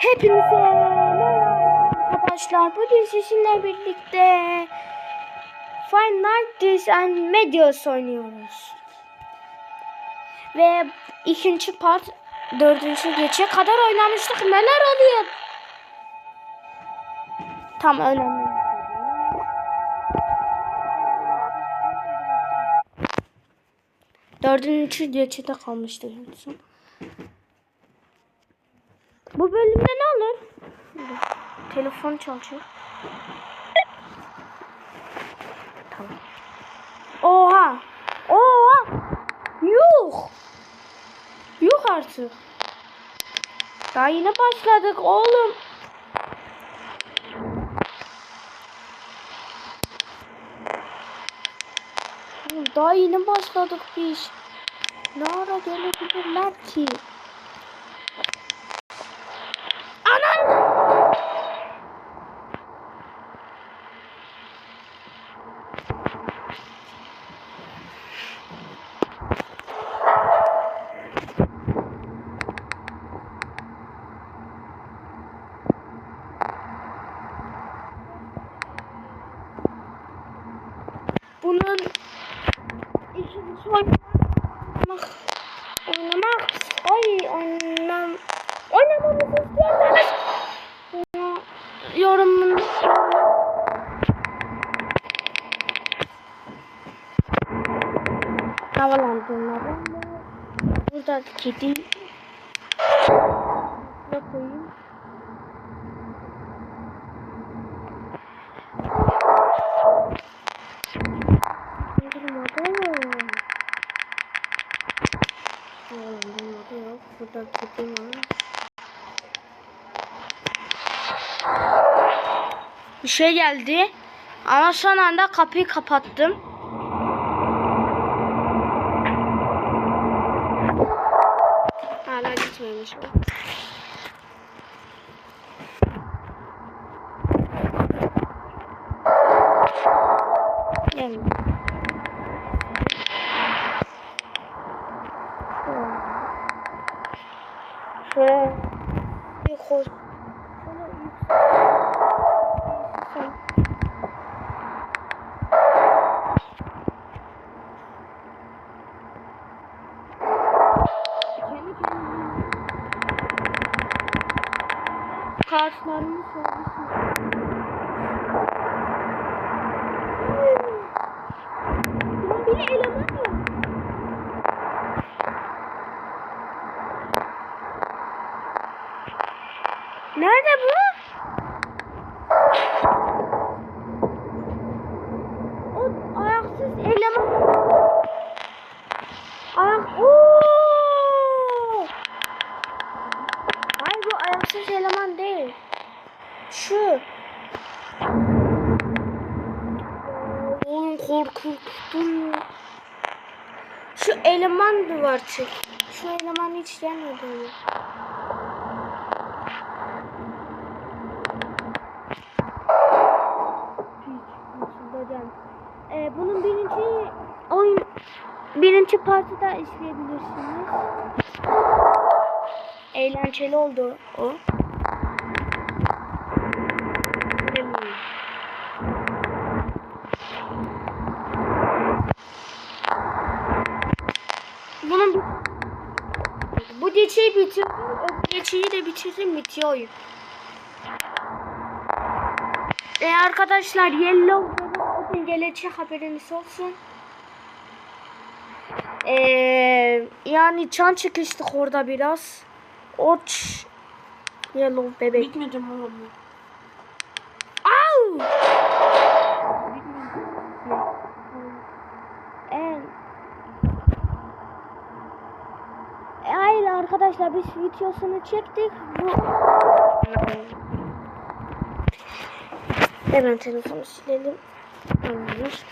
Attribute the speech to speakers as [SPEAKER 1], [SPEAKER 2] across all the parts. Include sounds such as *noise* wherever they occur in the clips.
[SPEAKER 1] Hepinize arkadaşlar. Bugün sizinle birlikte Five Nights and oynuyoruz. Ve ikinci part dördüncü geçe kadar oynamıştık. Neler oluyor? Tam önemli. Dördüncü geçide kalmıştık en son. Bu bölümde ne olur? Telefon çalıyor. Tamam. Oha! Oha! Yuh! Yuh artık. Daha yeni başladık oğlum. Daha yeni başladık biz. Ne ara gelebilirler ki? Yorumun havalandırmadan burada kedi ne koyayım Kaldırmadım. Kaldırmadı yok. Burada kedi var. Bir şey geldi. Ama son anda kapıyı kapattım. Hala gitmemiş o. kartlarını sormuşsun. Bunun bile eleman yok. Nerede bu? O ayaksız eleman. Ayak. Oo! Hayır bu ayaksız eleman değil. Şu. Oğlum korkuttun ya. Şu çek. Şu eleman hiç gelmedi. Ee, bunun birinci oyun birinci partı da izleyebilirsiniz. Eğlenceli oldu o. Bilmiyorum. Bunun bir- bu bitirdim. O geçeyi de bitirdim bitiyor oyun. E arkadaşlar Yellow Open gelecek haberiniz olsun. Ee, yani çan çıkıştık orada biraz. Oç Yellow bebek.
[SPEAKER 2] Bitmedi mi oğlum?
[SPEAKER 1] Au! En... E, hayır arkadaşlar biz videosunu çektik. Bu... Hemen telefonu silelim. Tamamdır.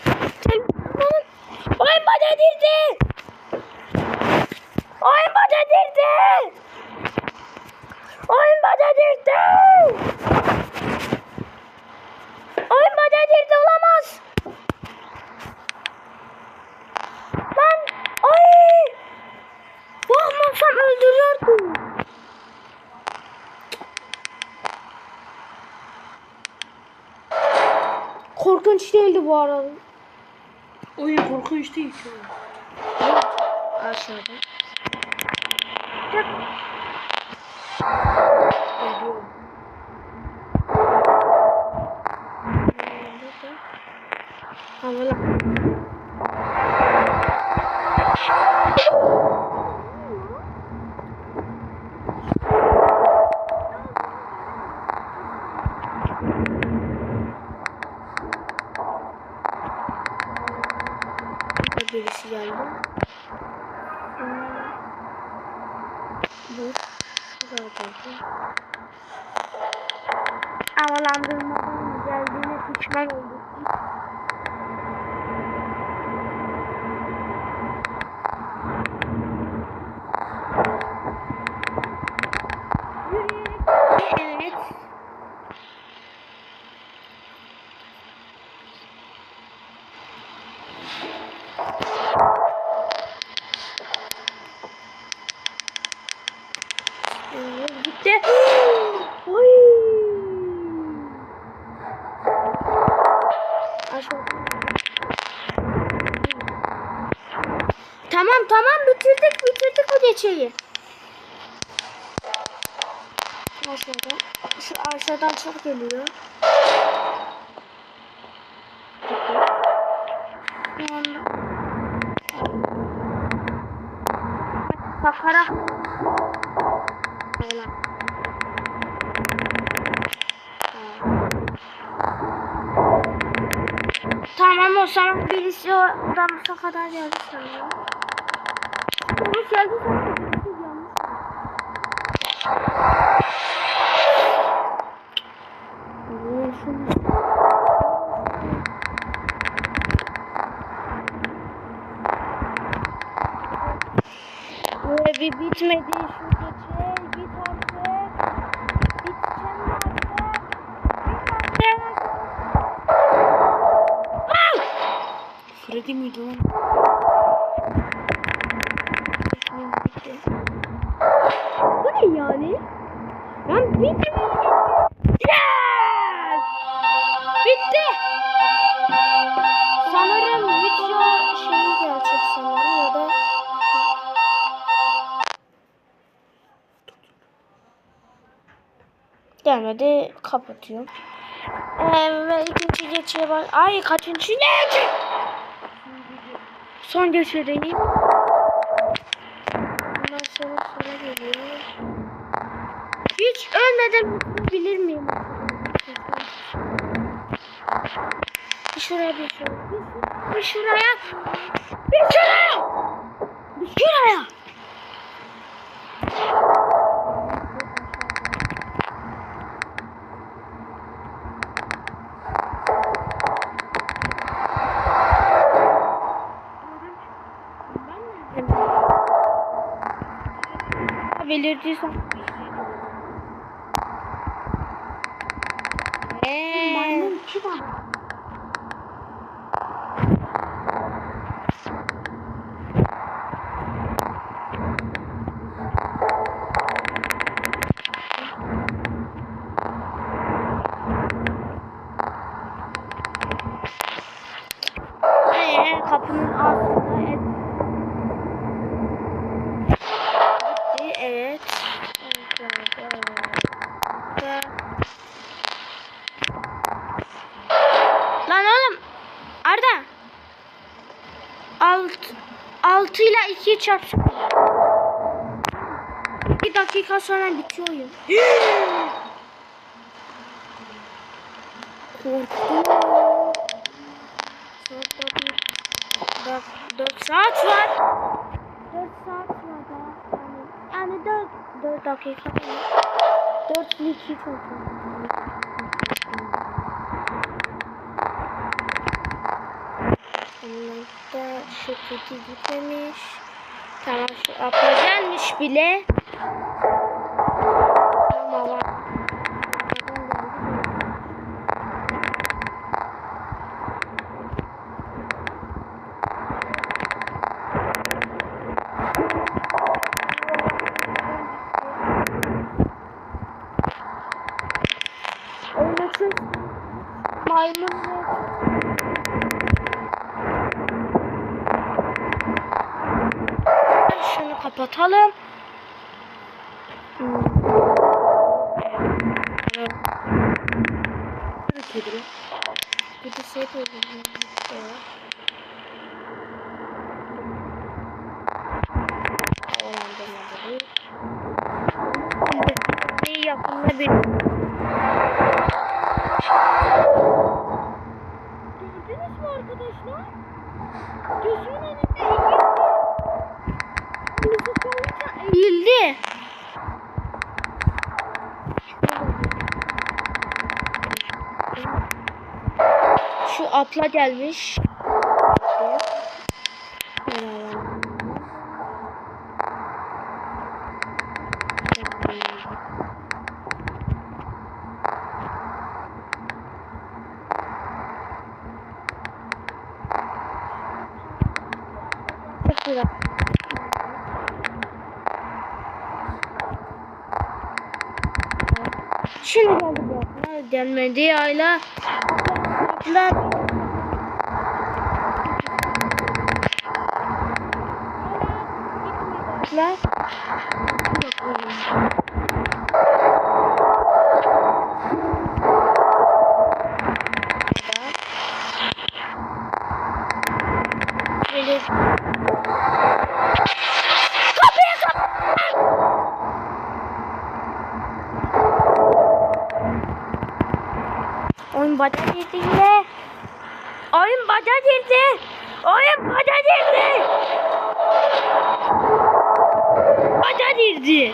[SPEAKER 1] Bu arada.
[SPEAKER 2] Oyun korkunç değil.
[SPEAKER 1] Evet. Aşağıda. Tık.
[SPEAKER 2] Geliyorum.
[SPEAKER 1] Havalı. Burada birisi geldi. Hmm. Bu. Havalandırmadan geldiğine pişman olduk. Evet. Evet, gitti. *gasps* Aşağı. Tamam tamam bitirdik bitirdik o geçeyi. Aşağıdan. Şu aşağıdan çok geliyor. Bir anda. Tamam o zaman birisi oradan bu kadar geldi sanırım. Bu geldi sanırım. Böyle bir bitmedi şu
[SPEAKER 2] Freddy miydi lan?
[SPEAKER 1] Bu ne yani? Ben bitti. Yes! Bitti. Sanırım video şeyi gelecek sanırım ya da gelmedi kapatıyorum. Ve ikinci geçiye bak. Ay kaçıncı ne? Son geçideyim. Ondan sonra sonra geliyor. Hiç ölmeden bilir miyim? Bir şuraya bir şuraya. Bir şuraya. Bir şuraya. Bir şuraya. Belirtiysen. 2 çarpsın. Bir dakika sonra bitiyor oyun. Korktum. Saat 4 saat var. 4 saat var daha. Yani, yani 4, 4 dakika var. 4 2 çok şu kötü gitmemiş. Tamam şu gelmiş bile. Ama var. Oynasın. Maymun ve kapatalım. Hmm. Evet.
[SPEAKER 2] Hadi kedi.
[SPEAKER 1] Bir abla gelmiş. Şimdi geldi bu. Gelmedi ayla. Abla. Abla. Böyle Kapıyı kapat. Oyun baca girdi yine. Oyun baca girdi. Oyun baca girdi. Baca girdi.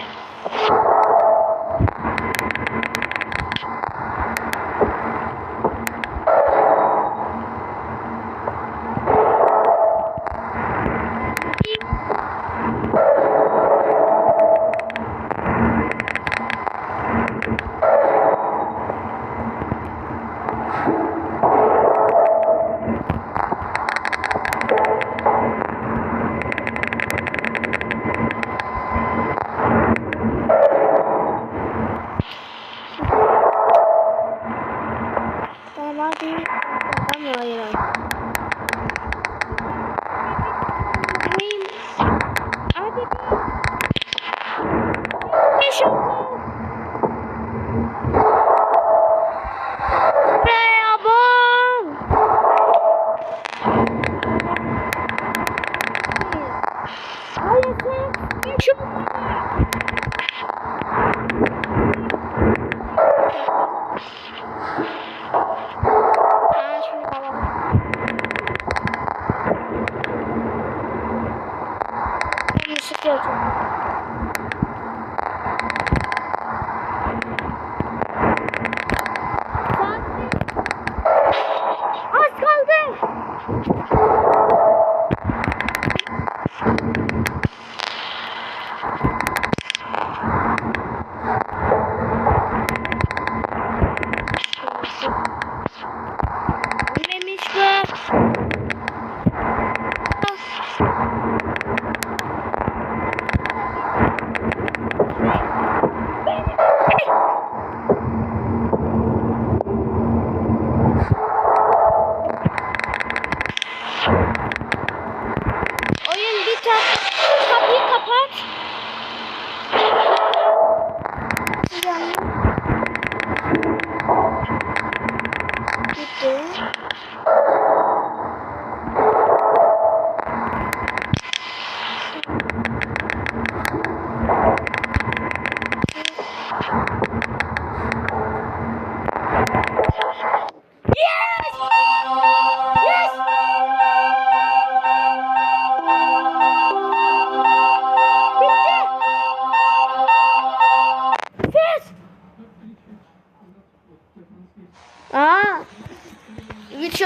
[SPEAKER 1] Thank you.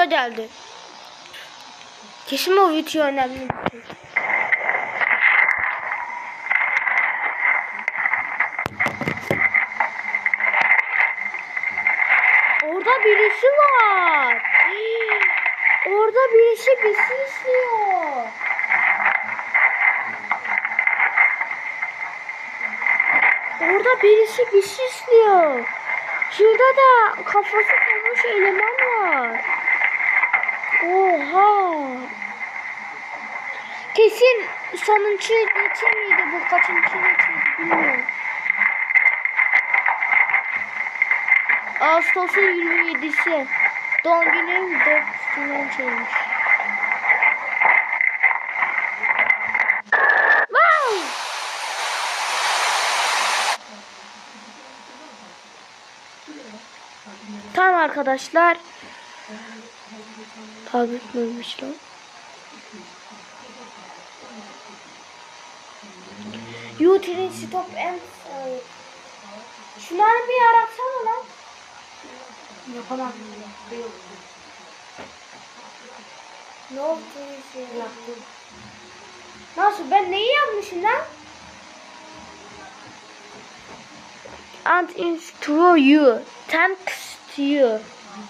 [SPEAKER 1] Geldi. Kesin o video önemli. şey. Orada birisi var. Orada birisi bizi izliyor. Orada birisi bizi izliyor. Şurada da kafası kalmış eleman var. Oha. Kesin sonuncu geçe miydi bu kaçıncı geçeydi bilmiyorum. Ağustos'un 27'si. Doğum günüm 4 üstünden çeymiş. Wow! Tamam arkadaşlar. Tabii bitmemiş lan. Utility stop and. Şunları bir yaratsana lan.
[SPEAKER 2] Yapamam.
[SPEAKER 1] Ne oldu şey?
[SPEAKER 2] Yaptım.
[SPEAKER 1] Nasıl ben neyi yapmışım lan? And instru you. Thanks to you.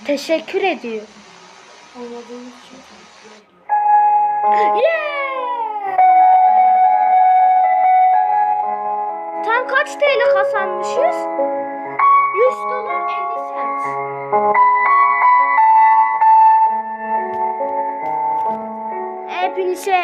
[SPEAKER 1] Teşekkür ediyor.
[SPEAKER 2] Olmadığım için.
[SPEAKER 1] Yeah! Tam kaç TL kazanmışız? 100 dolar 50 sent. Hepinize